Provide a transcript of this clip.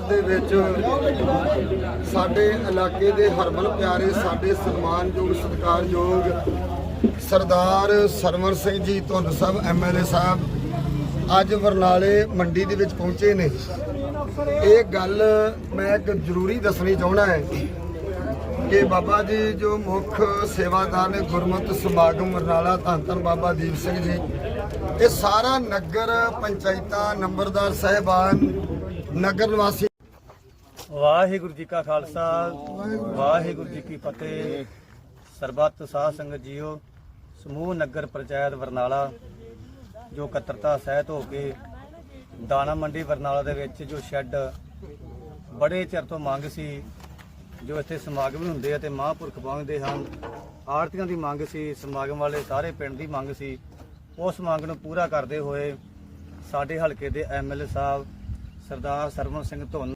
ਦੇ ਵਿੱਚ ਸਾਡੇ ਇਲਾਕੇ ਦੇ ਹਰਮਨ ਪਿਆਰੇ, ਸਾਡੇ ਸਨਮਾਨਯੋਗ, ਸਤਿਕਾਰਯੋਗ ਸਰਦਾਰ ਸਰਵਰ ਸਿੰਘ ਜੀ ਧੁੰਦ ਸਾਹਿਬ ਐਮਐਲਏ ਸਾਹਿਬ ਅੱਜ ਬਰਨਾਲੇ ਮੰਡੀ ਦੇ ਵਿੱਚ ਪਹੁੰਚੇ ਨੇ। ਇਹ ਗੱਲ ਮੈਂ ਇੱਕ ਜ਼ਰੂਰੀ ਦੱਸਣੀ ਚਾਹਣਾ ਹੈ ਕਿ ਬਾਬਾ ਜੀ ਜੋ ਮੁੱਖ ਸੇਵਾਦਾਰ ਨੇ ਗੁਰਮਤਿ ਸਮਾਗਮ ਬਰਨਾਲਾ ਧੰਨ ਧੰਨ ਬਾਬਾ ਦੀਪ ਸਿੰਘ ਜੀ, ਇਹ ਸਾਰਾ ਨਗਰ ਪੰਚਾਇਤਾਂ, ਨੰਬਰਦਾਰ, ਸਹਿਬਾਨ ਨਗਰ ਨਿਵਾਸੀ ਵਾਹਿਗੁਰੂ ਜੀ ਕਾ ਖਾਲਸਾ, ਵਾਹਿਗੁਰੂ ਜੀ ਕੀ ਫਤਿਹ। ਸਰਬੱਤ ਸਾਧ ਸੰਗਤ ਜੀਓ, ਸਮੂਹ ਨਗਰ ਪੰਚਾਇਤ ਬਰਨਾਲਾ ਜੋ ਇਕੱਤਰਤਾ ਸਹਿਤ ਹੋ ਕੇ ਦਾਣਾ ਮੰਡੀ ਬਰਨਾਲਾ ਦੇ ਵਿੱਚ ਜੋ ਸ਼ੈੱਡ ਬੜੇ ਚਿਰ ਤੋਂ ਮੰਗ ਸੀ, ਜੋ ਇੱਥੇ ਸਮਾਗਮ ਹੁੰਦੇ ਆ ਤੇ ਮਹਾਂਪੁਰਖ ਪਹੁੰਚਦੇ ਹਨ, ਆੜਤੀਆਂ ਦੀ ਮੰਗ ਸੀ, ਸਮਾਗਮ ਵਾਲੇ ਸਾਰੇ ਪਿੰਡ ਦੀ ਮੰਗ ਸੀ, ਉਸ ਮੰਗ ਨੂੰ ਪੂਰਾ ਕਰਦੇ ਹੋਏ ਸਾਡੇ ਹਲਕੇ ਦੇ ਐਮਐਲਏ ਸਾਹਿਬ ਸਰਦਾਰ ਸਰਵਨ ਸਿੰਘ ਧੁੰਨ